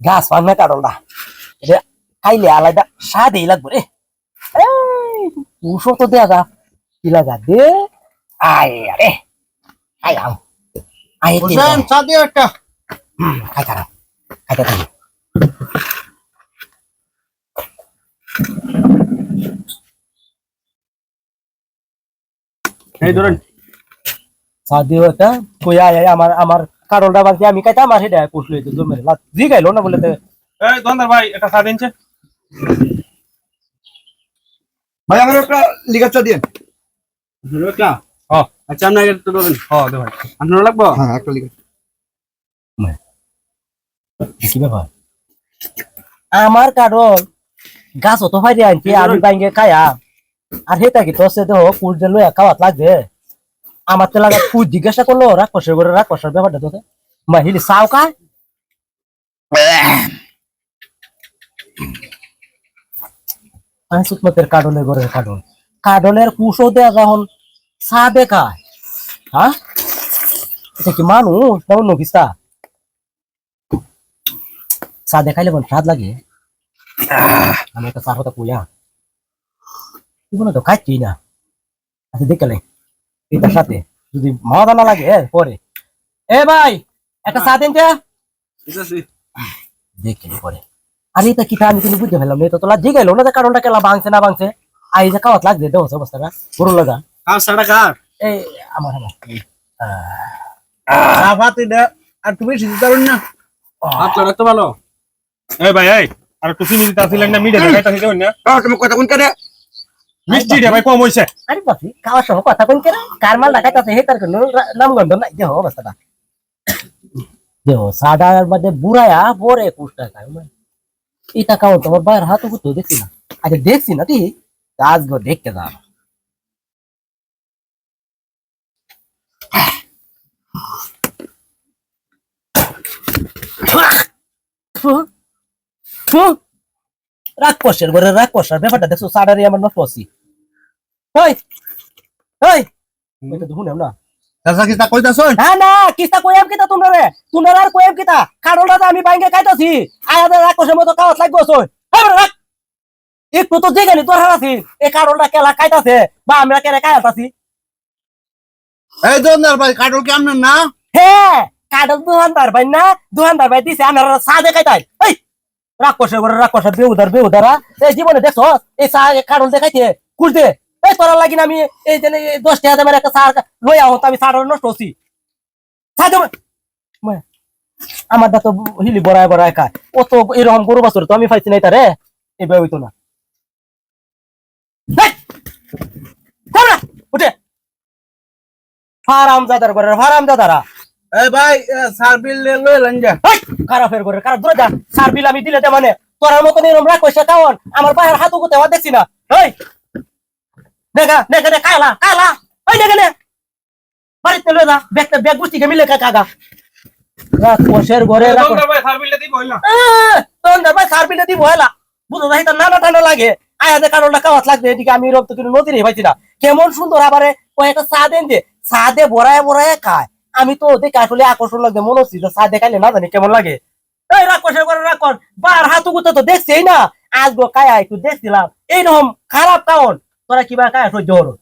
গাছ পান না কারণটা। এটা খাইলে আলাদা স্বাদই লাগবে রে। তো দেয়া যা কি লাগা দে? আয় আরে আয় আম। আয় হোসেন চা দিও একটা খাই খারা খাইতে থাকি এই ধরেন। সাদিও এটা কই আয় আয় আমার আমার কারণটা বাকি আমি খাইতে আমার সেটা পুষলো তো জমে জি গাইলো না বলে তো? এই দোকানদার ভাই একটা চা দিনছে ভাই আমার একটা লিগার চা একটা। আচ্ছা আপনাকে একটু দেবেন হ দে ভাই। আপনার লাগবো? হ্যাঁ একটা লিগার। কি ব্যাপার? আমার কারণ গাছ অত ফাইরে আনছি আমি বাইঙ্গে খায়া আর হেতা কি তোর সাথে হোক কুল যে লইয়া খাওয়াত লাগবে? আমার তো লাগা তুই জিজ্ঞাসা করল রাগ কষের করে রাগ কষার ব্যাপারটা তোকে। মাহিলি চাও খায় সুতমতের কাডলের ঘরের কাডল কাডলের কুশো দেয়া যখন চা দেখায়। হ্যাঁ? এটা কি মানুষ না অন্য কিস্তা চা দেখাইলে কোন স্বাদ লাগে? আমি একটা চার কথা কইয়া। জীবনে তো খাচ্ছি না। আচ্ছা দেখলে এটার সাথে। যদি মজা না লাগে এ, পরে। এ ভাই একটা চা দিন ঠিক পরে। আরে এটা কিটা আমি কিন্তু বুঝতে পারলাম এটা তোলা জিগাইলো না যে কারণটা কেলা ভাঙছে না ভাঙছে আই যে খাওয়াত লাগছে দেহ অবস্থাটা গরু লাগা। কার সাড়া কার? এই আমার আমার। ভাত আর তুমি সিদ্ধ পারুন না। আপনার রাখতে ভালো এই ভাই এই আর চিনি দিতে আসিলেন না মিডিয়া দেখাইতে আসিলেন না। তুমি কথা কোন করে মিষ্টি রে ভাই, কম হইছে। আরে বাপি খাওয়ার সময় কথা কোন কেন? কার মাল ডাকাইতাছে হে তার কোনো নাম গন্ধ নাই। দেহ অবস্থাটা। দেহ সাদার মধ্যে বুড়ায়া পরে একুশ টাকা এটা কাউ তোমার বাইরের হাত তো দেখছি না। আচ্ছা দেখছি না তুই? আজ গো দেখতে যা। রাক্ষসের ঘরে রাক্ষসার ব্যাপারটা দেখছ, সাদারি আমার নষ্ট আছি হই। হই এটা তো শুনেও না চাচা কি তা কইতাছ? না না কিস্তা কইয়াম কিতা তোমরা রে তোমরা আর কইয়াম কিতা? কারণটা তো আমি বাইঙ্গে খাইতাছি। আয়াদের রাক্ষসের মতো কাওয়াত লাগবো সই রাখ একটু তো জেগানি তোর হারাছি এই কারণটা কেলা খাইতাছে বা আমরা কেলা খাইতাছি এই দোকানদার ভাই কাটল কি আপনার না? হ্যাঁ কাডল দোকানদার ভাই না দোকানদার ভাই দিছে আমার এই রাক্ষসের ঘরে রাক্ষসের বেউদার বেউদারা। এই জীবনে দেখছ এই কারণ দেখাইতে দে এই তোরা লাগিন আমি এই যে এই দশ টাকা দামের একটা চা লই আহ আমি চাটা নষ্ট হচ্ছি। তো হিলি বড়ায় বড়ায় খায়। ও তো এরকম গরু বাছর তো আমি পাইছি নাই তারে এবার হইতো না! উঠে। ফারাম ফারাম এই ভাই সার বিল লই লন যা। হেই! ফের করে কারা দূরে যা। সার বিল আমি দিলে মানে। তোরার মতন রাখ পয়সা কাওয়ান আমার পায়ের হাত উগুতে দেখছি না। এই! দেখা দেখা দেখা কালা কালা ওই দেখা নে। বাড়িতে লয়ে যা ব্যাগ গুছিকে মিলে কা কাগা রাখ পয়সার ঘরে রাখ। দোকানদার ভাই সার বিলটা দিব হইলা। তখন ভাই সার বিলে দিব হেলা বুঝো না এটা নানা টানা লাগে। আয়া দে কারণটা কাওয়াত লাগবে এদিকে আমি রক্ত কিন্তু নদীরে পাইছি না কেমন সুন্দর আবারে কয়েকটা চা দেন যে চা দে বড়ায় বড়ায় খায়। আমি তো দেখে আসলে আকর্ষণ লাগবে মনে হচ্ছে যে চা দেখাইলে না জানি কেমন লাগে। এই রাক্ষসের করে রাক্ষস বার হাতু গুতে তো দেখছেই না। আজ গো কায়া একটু দেখছিলাম। এইরকম খারাপ কারণ। তোরা কিবা কায়া সহ্য হলো